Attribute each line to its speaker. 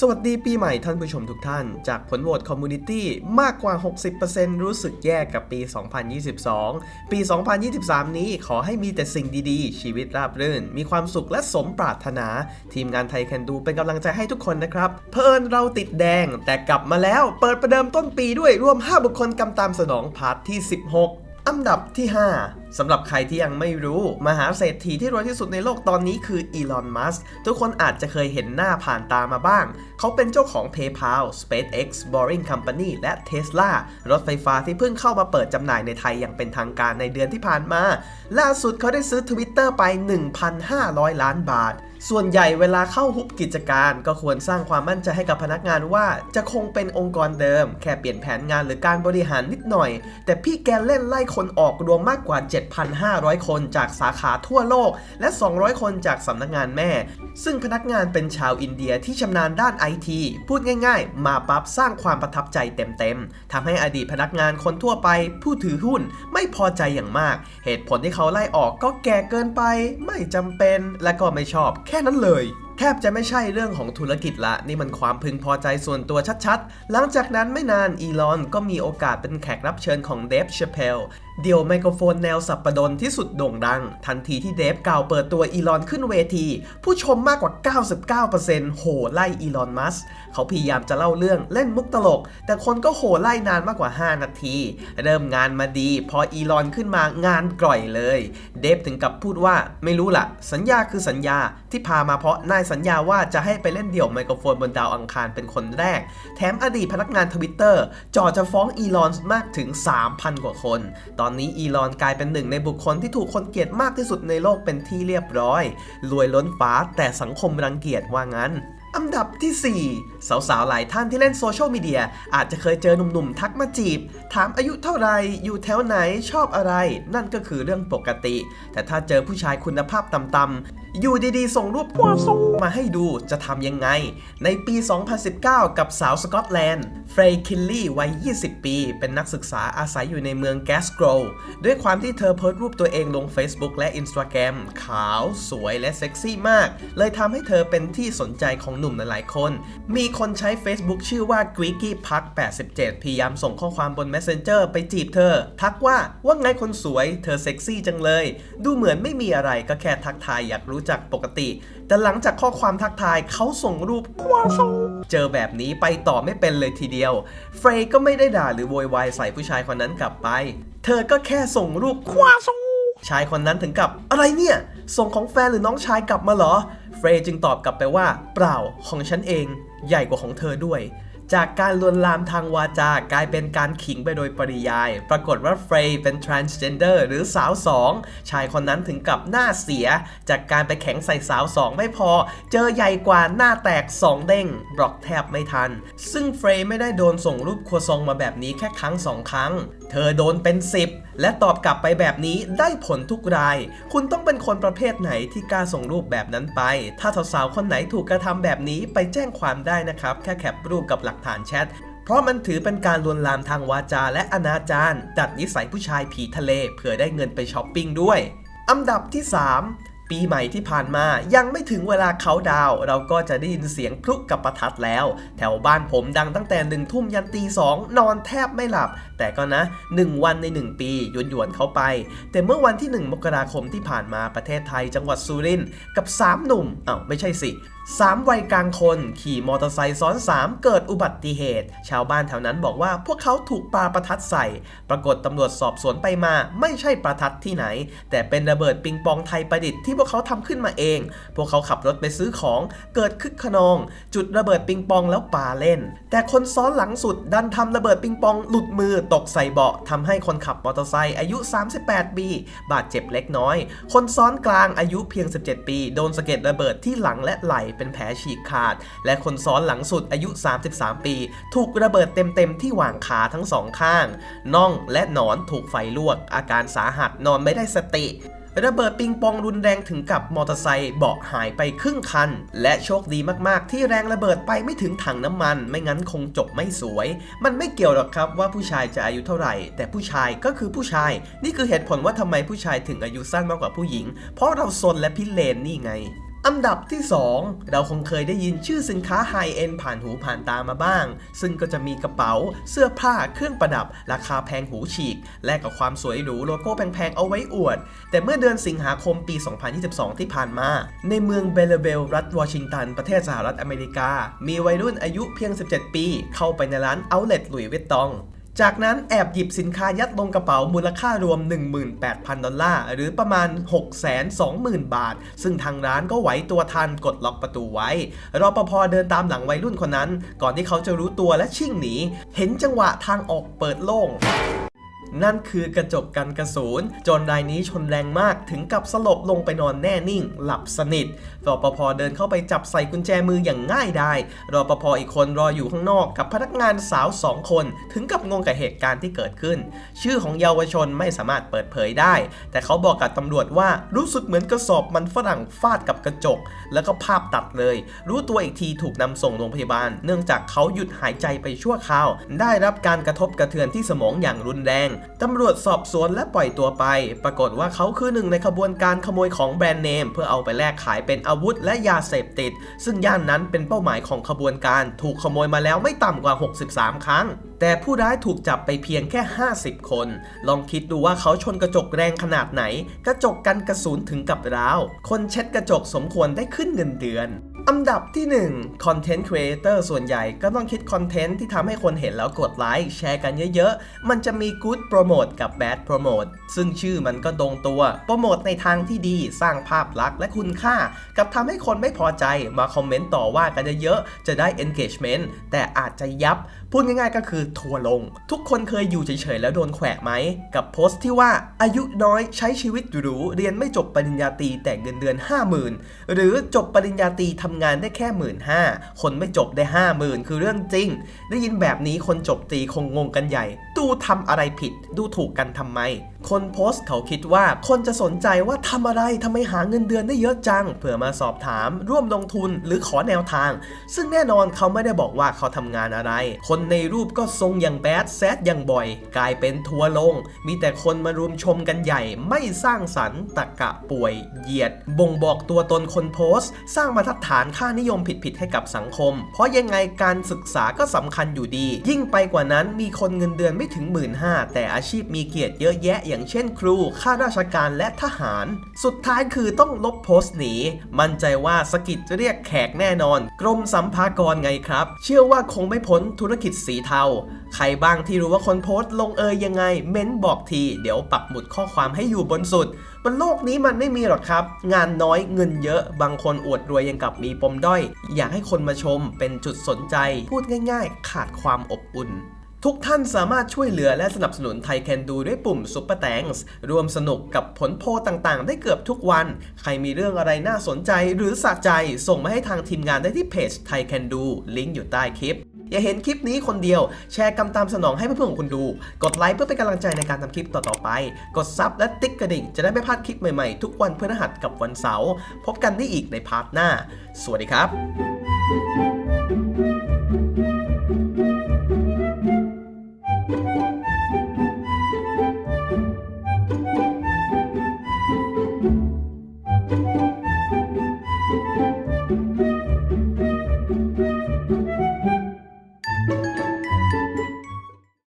Speaker 1: สวัสดีปีใหม่ท่านผู้ชมทุกท่าน จากผลโหวตคอมมูนิตี้มากกว่า 60%รู้สึกแย่กับปี 2022 ปี 2023 นี้ขอให้มีแต่สิ่งดีๆ ชีวิตราบรื่น มีความสุขและสมปรารถนา ทีมงานไทยแคนดูเป็นกำลังใจให้ทุกคนนะครับ เพอิญเราติดแดงแต่กลับมาแล้ว เปิดประเดิมต้นปีด้วยรวม 5 บุคคลกำตามสนองพาร์ทที่ 16 อันดับที่ 5 สำหรับใครที่ยังไม่รู้ มหาเศรษฐีที่รวยที่สุดในโลกตอนนี้คืออีลอน มัสทุกคนอาจจะเคยเห็นหน้าผ่านตามาบ้าง เขาเป็นเจ้าของ PayPal SpaceX Boring Company และ Tesla รถไฟฟ้าที่เพิ่งเข้ามาเปิดจำหน่ายในไทยอย่างเป็นทางการในเดือนที่ผ่านมา ล่าสุดเขาได้ซื้อ Twitter ไป 1,500 ล้านบาท ส่วนใหญ่เวลาเข้าฮุบกิจการ ก็ควรสร้างความมั่นใจให้กับพนักงานว่า จะคงเป็นองค์กรเดิม แค่เปลี่ยนแผนงานหรือการบริหารนิดหน่อย แต่พี่แกเล่นไล่คนออกรวมมากกว่า 7,500 คนจากสาขาทั่วโลก และ 200 คนจากสำนักงานแม่ ซึ่งพนักงานเป็นชาวอินเดียที่ชำนาญด้านไอทีพูดง่าย ๆ มาปั๊บสร้างความประทับใจเต็มๆทำให้อดีตพนักงานคนทั่วไป ผู้ถือหุ้นไม่พอใจอย่างมาก เหตุผลที่เขาไล่ออกก็แก่เกินไป ไม่จำเป็นและก็ไม่ชอบแค่นั้นเลย แทบจะไม่ใช่เรื่องของธุรกิจละ นี่มันความพึงพอใจส่วนตัวชัดๆ หลังจากนั้นไม่นานอีลอนก็มีโอกาสเป็นแขกรับเชิญของเดฟเชเพล เดี่ยวไมโครโฟนแนวสับประดนที่สุดโด่งดัง ทันทีที่เดฟกล่าวเปิดตัวอีลอนขึ้นเวที ผู้ชมมากกว่า 99%โห่ไล่อีลอนมัสเขาพยายามจะเล่าเรื่องเล่นมุกตลก แต่คนก็โห่ไล่นานมากกว่า 5 นาที เริ่มงานมาดี พออีลอนขึ้นมางานกร่อยเลย เดฟถึงกับพูดว่าไม่รู้ละสัญญาคือสัญญาที่พามาเพราะนายสัญญาว่าจะให้ไปเล่นเดี่ยวไมโครโฟนบนดาวอังคารเป็นคนแรก แถมอดีตพนักงานทวิตเตอร์จ่อจะฟ้องอีลอนมากถึง 3,000 กว่าคนตอนอนนี้อีลอนกลายเป็นหนึ่งในบุคคลที่ถูกคนเกลียดมากที่สุดในโลกเป็นที่เรียบร้อย รวยล้นฟ้าแต่สังคมรังเกียจว่างั้นอันดับที่ 4 สาวๆ หลายท่านที่เล่นโซเชียลมีเดียอาจจะเคยเจอหนุ่มๆ ทักมาจีบ ถามอายุเท่าไรอยู่แถวไหนชอบอะไร นั่นก็คือเรื่องปกติ แต่ถ้าเจอผู้ชายคุณภาพต่ำๆ อยู่ดีๆ ส่งรูปความทรงมาให้ดูจะทำยังไง ในปี 2019 กับสาวสกอตแลนด์เฟรย์คิลลี่วัย 20 ปี เป็นนักศึกษาอาศัยอยู่ในเมืองแกสโกรด้วยความที่เธอโพสต์รูปตัวเองลง Facebook และ Instagram ขาว สวยและเซ็กซี่มาก เลยทำให้เธอเป็นที่สนใจของหนุ่มหลายๆคน มีคนใช้ Facebook ชื่อว่า g r e e k y Park 87 พยายามส่งข้อความบน Messenger ไปจีบเธอ ทักว่าว่าไงคนสวย เธอเซ็กซี่จังเลย ดูเหมือนไม่มีอะไรก็แค่ทักทายอยากรู้จักปกติ แต่หลังจากข้อความทักทายเขาส่งรูปความทรงเจอแบบนี้ไปต่อไม่เป็นเลยทีเดียว เฟรย์ก็ไม่ได้ด่าหรือโวยวายใส่ผู้ชายคนนั้นกลับไป เธอก็แค่ส่งรูปความทรงชายคนนั้นถึงกับอะไรเนี่ย ส่งของแฟนหรือน้องชายกลับมาเหรอ เฟรย์จึงตอบกลับไปว่า เปล่าของฉันเอง ใหญ่กว่าของเธอด้วย จากการลวนลามทางวาจากลายเป็นการขิงไปโดยปริยาย ปรากฏว่าเฟรย์เป็น transgender หรือสาวสองชายคนนั้นถึงกับหน้าเสีย จากการไปแข็งใส่สาวสองไม่พอ เจอใหญ่กว่าหน้าแตกสองเด้งบล็อกแทบไม่ทัน ซึ่งเฟรย์ไม่ได้โดนส่งรูปครัวซองมาแบบนี้แค่ครั้งสองครั้ง เธอโดนเป็น 10 และตอบกลับไปแบบนี้ได้ผลทุกราย คุณต้องเป็นคนประเภทไหนที่กล้าส่งรูปแบบนั้นไป ถ้าสาวๆคนไหนถูกกระทำแบบนี้ไปแจ้งความได้นะครับ แค่แคปรูปกับหลักฐานแชทเพราะมันถือเป็นการลวนลามทางวาจาและอนาจารดัดนิสัยผู้ชายผีทะเลเผื่อได้เงินไปช้อปปิ้งด้วย อันดับที่ 3 ปีใหม่ที่ผ่านมายังไม่ถึงเวลาเขาดาว เราก็จะได้ยินเสียงพลุกับประทัดแล้ว แถวบ้านผมดังตั้งแต่หนึ่งทุ่มยันตีสองนอนแทบไม่หลับ แต่ก็นะ 1 วันใน 1 ปีหยวนหยวนๆเข้าไป แต่เมื่อวันที่ 1 มกราคมที่ผ่านมาประเทศไทยจังหวัดสุรินทร์กับ 3 หนุ่มอ้าวไม่ใช่สิ สามวัยกลางคนขี่มอเตอร์ไซค์ซ้อน 3 เกิดอุบัติเหตุ ชาวบ้านแถวนั้นบอกว่าพวกเขาถูกปาประทัดใส่ ปรากฏตำรวจสอบสวนไปมา ไม่ใช่ประทัดที่ไหน แต่เป็นระเบิดปิงปองไทยประดิษฐ์ที่พวกเขาทำขึ้นมาเอง พวกเขาขับรถไปซื้อของเกิดคึกขนอง จุดระเบิดปิงปองแล้วปาเล่น แต่คนซ้อนหลังสุดดันทำระเบิดปิงปองหลุดมือตกใส่เบาะทำให้คนขับมอเตอร์ไซค์อายุ 38 ปี บาดเจ็บเล็กน้อย คนซ้อนกลางอายุเพียง 17 ปี โดนสะเก็ดระเบิดที่หลังและไหล่เป็นแผลฉีกขาด และคนซ้อนหลังสุดอายุ 33 ปี ถูกระเบิดเต็มๆที่หว่างขาทั้งสองข้าง น่องและหนอนถูกไฟลวก อาการสาหัสนอนไม่ได้สติระเบิดปิงปองรุนแรงถึงกับมอเตอร์ไซค์เบาะหายไปครึ่งคัน และโชคดีมากๆ ที่แรงระเบิดไปไม่ถึงถังน้ำมัน ไม่งั้นคงจบไม่สวย มันไม่เกี่ยวหรอกครับว่าผู้ชายจะอายุเท่าไหร่ แต่ผู้ชายก็คือผู้ชาย นี่คือเหตุผลว่าทำไมผู้ชายถึงอายุสั้นมากกว่าผู้หญิง เพราะเราซนและพิเรนนี่ไง อันดับที่ 2 เราคงเคยได้ยินชื่อสินค้าไฮเอ็นผ่านหูผ่านตามาบ้าง ซึ่งก็จะมีกระเป๋า เสื้อผ้าเครื่องประดับ ราคาแพงหูฉีก แลกกับความสวยหรูโลโก้แพงๆ เอาไว้อวด แต่เมื่อเดือนสิงหาคมปี 2022 ที่ผ่านมา ในเมืองเบลเบล รัฐวอชิงตัน ประเทศสหรัฐอเมริกา มีวัยรุ่นอายุเพียง 17 ปี เข้าไปในร้านเอาเล t หลุยส์วิตตอง จากนั้นแอบหยิบสินค้ายัดลงกระเป๋ามูลค่ารวม 18,000 ดอลลาร์ หรือประมาณ 620,000 บาท ซึ่งทางร้านก็ไหวตัวทันกดล็อกประตูไว้รอปภเดินตามหลังวัยรุ่นคนนั้น ก่อนที่เขาจะรู้ตัวและชิ่งหนี เห็นจังหวะทางออกเปิดโล่ง นั่นคือกระจกกันกระสุนจนรายนี้ชนแรงมากถึงกับสลบลงไปนอนแน่นิ่ง หลับสนิทรอปภเดินเข้าไปจับใส่กุญแจมืออย่างง่ายดายรปภอีกคนรออยู่ข้างนอกกับพนักงานสาวสองคน ถึงกับงงกับเหตุการณ์ที่เกิดขึ้น ชื่อของเยาวชนไม่สามารถเปิดเผยได้ แต่เขาบอกกับตำรวจว่ารู้สึกเหมือนกระสอบมันฝรั่งฟาดกับกระจก แล้วก็ภาพตัดเลย รู้ตัวอีกทีถูกนำส่งโรงพยาบาล เนื่องจากเขาหยุดหายใจไปชั่วคราว ได้รับการกระทบกระเทือนที่สมองอย่างรุนแรงตำรวจสอบสวนและปล่อยตัวไป ปรากฏว่าเขาคือหนึ่งในขบวนการขโมยของแบรนด์เนม เพื่อเอาไปแลกขายเป็นอาวุธและยาเสพติด ซึ่งย่านนั้นเป็นเป้าหมายของขบวนการ ถูกขโมยมาแล้วไม่ต่ำกว่า 63 ครั้ง แต่ผู้ร้ายถูกจับไปเพียงแค่ 50 คน ลองคิดดูว่าเขาชนกระจกแรงขนาดไหน กระจกกันกระสุนถึงกับร้าว คนเช็ดกระจกสมควรได้ขึ้นเงินเดือน อันดับที่1 Content Creator ส่วนใหญ่ก็ต้องคิดคอนเทนต์ที่ทำให้คนเห็นแล้วกดไลค์แชร์กันเยอะๆ มันจะมี Good Promote กับ Bad Promote ซึ่งชื่อมันก็ตรงตัว โปรโมทในทางที่ดีสร้างภาพลักษณ์และคุณค่า กับทำให้คนไม่พอใจมาคอมเมนต์ต่อว่ากันเยอะๆ จะได้ engagement แต่อาจจะยับ พูดง่ายๆก็คือทัวร์ลง ทุกคนเคยอยู่เฉยๆแล้วโดนแขวะไหม กับโพสต์ที่ว่าอายุน้อยใช้ชีวิตหรูเรียนไม่จบปริญญาตรีแต่เงินเดือน 50,000 หรือจบปริญญาตรีทำงานได้แค่หมื่นห้าคนไม่จบได้ 50,000 คือเรื่องจริง ได้ยินแบบนี้คนจบตรีคงงงกันใหญ่ ดูทำอะไรผิด ดูถูกกันทำไมคนโพสต์เขาคิดว่าคนจะสนใจว่าทำอะไรทำไมหาเงินเดือนได้เยอะจัง เผื่อมาสอบถาม ร่วมลงทุนหรือขอแนวทาง ซึ่งแน่นอนเขาไม่ได้บอกว่าเขาทำงานอะไร คนในรูปก็ทรงอย่างแบดแซดอย่างบ่อย กลายเป็นทัวร์ลง มีแต่คนมารุมชมกันใหญ่ ไม่สร้างสรรค์ตะกะป่วย เหยียด บ่งบอกตัวตนคนโพสต์ สร้างมาตรฐานค่านิยมผิดๆให้กับสังคม เพราะยังไงการศึกษาก็สำคัญอยู่ดี ยิ่งไปกว่านั้นมีคนเงินเดือนไม่ถึง1 5ื่นแต่อาชีพมีเกียรติเยอะแยะอย่างเช่นครู ข้าราชการและทหาร สุดท้ายคือต้องลบโพสต์หนี มั่นใจว่าสกิดจเรียกแขกแน่นอน กรมสัมภากรไงครับ เชื่อว่าคงไม่พ้นธุรกิจสีเทา ใครบ้างที่รู้ว่าคนโพสต์ลงเอยยังไง เม้นบอกที เดี๋ยวปักหมุดข้อความให้อยู่บนสุดบนโลกนี้มันไม่มีหรอกครับ งานน้อยเงินเยอะ บางคนอวดรวยยังกับมีปมด้อย อยากให้คนมาชมเป็นจุดสนใจ พูดง่าย ๆ ขาดความอบอุ่น ทุกท่านสามารถช่วยเหลือและสนับสนุนไทยแคนดูด้วยปุ่ม Super Thanks รวมสนุกกับผลโพลต่างๆ ได้เกือบทุกวัน ใครมีเรื่องอะไรน่าสนใจหรือสะใจ ส่งมาให้ทางทีมงานได้ที่เพจไทยแคนดูลิงก์อยู่ใต้คลิป อย่าเห็นคลิปนี้คนเดียว แชร์กำตามสนองให้เพื่อนๆของคุณดู กดไลค์เพื่อเป็นกำลังใจในการทำคลิปต่อๆไป กดซับและติ๊กกระดิ่งจะได้ไม่พลาดคลิปใหม่ๆ ทุกวันพฤหัสกับวันเสาร์พบกันได้อีกในพาร์ทหน้า สวัสดีครับ